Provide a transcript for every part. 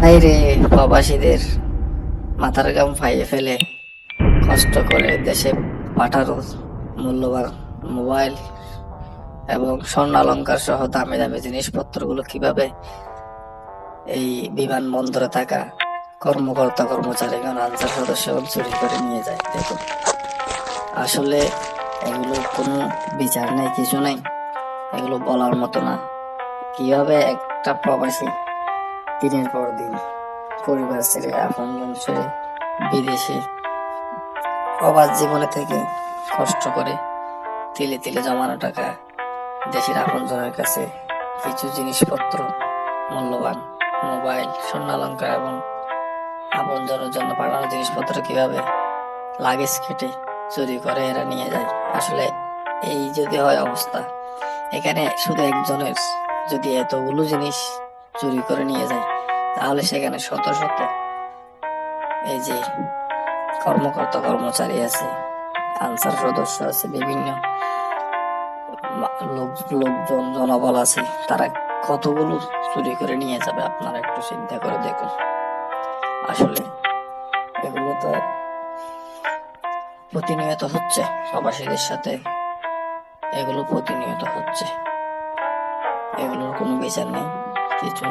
High রে প্রবাসীদের মাথার গাম ফাইয়ে ফেলে। কষ্ট করে দেশে পাঠানো মূল্যবান মোবাইল এবং স্বর্ণালঙ্কার সহ দামি দামি জিনিসপত্রগুলো কীভাবে এই বিমানবন্দরে থাকা কর্মকর্তা কর্মচারীগণ আনসার সদস্যগণ চুরি করে নিয়ে যায়? দেখুন, আসলে এগুলো কোনো বিচার নেই, কিছু নেই। এগুলো বলার মতো না। কীভাবে একটা প্রবাসী দিনের পর দিন পরিবার ছেড়ে আপনজন ছেড়ে বিদেশে অবাধ জীবনে থেকে কষ্ট করে তিলে তিলে জমানো টাকা দেশের আপনজনের কাছে কিছু জিনিসপত্র, মূল্যবান মোবাইল, স্বর্ণালঙ্কার এবং আপনজনের জন্য পাঠানো জিনিসপত্র কীভাবে লাগেজ কেটে চুরি করে এরা নিয়ে যায়? আসলে এই যদি হয় অবস্থা। এখানে শুধু একজনের যদি এতগুলো জিনিস চুরি করে নিয়ে যায়। তাহলে সেখানে শত শত এই যে কর্মকর্তা কর্মচারী আছে, আনসার সদস্য আছে, বিভিন্ন লোক, লোকজন, জনবল আছে, তারা কতগুলো চুরি করে নিয়ে যাবে আপনারা একটু চিন্তা করে দেখুন। আসলে এগুলো তো প্রতিনিয়ত হচ্ছে, প্রবাসীদের সাথে এগুলো প্রতিনিয়ত হচ্ছে। এগুলোর কোনো বিচার নেই। কিছু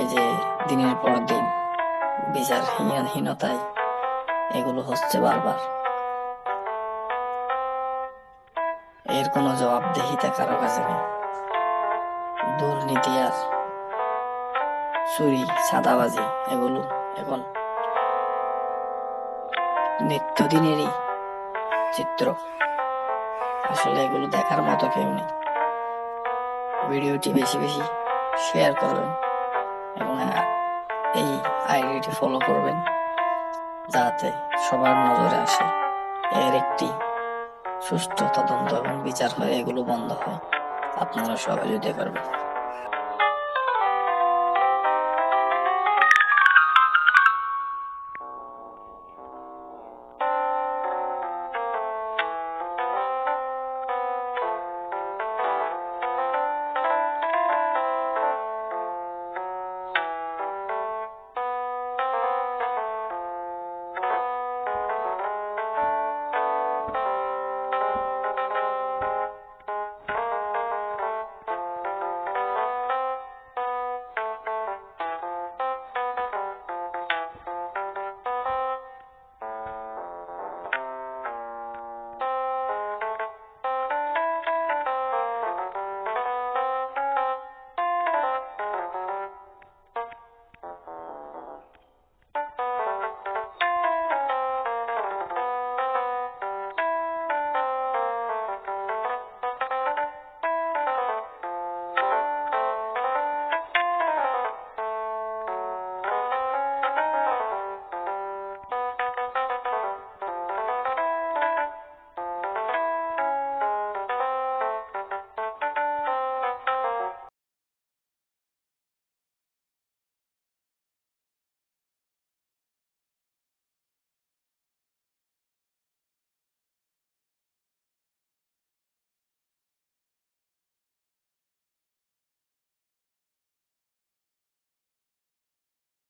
এই যে দিনের পর দিন বিচার হীনতায় এগুলো হচ্ছে বারবার। এর কোনো জবাবদিহিতা কারও কাছে নেই। দুর্নীতি আর চুরি সাদাবাজি এগুলো এখন নিত্যদিনেরই চিত্র। আসলে এগুলো দেখার মতো কেউ নেই। ভিডিওটি বেশি বেশি শেয়ার করবেন এবং আহ, এই আইডিটি ফলো করবেন যাতে সবার নজরে আসে এর একটি সুস্থ তদন্ত এবং বিচার হয় এগুলো বন্ধ হয়। আপনারা সহযোগিতা করবেন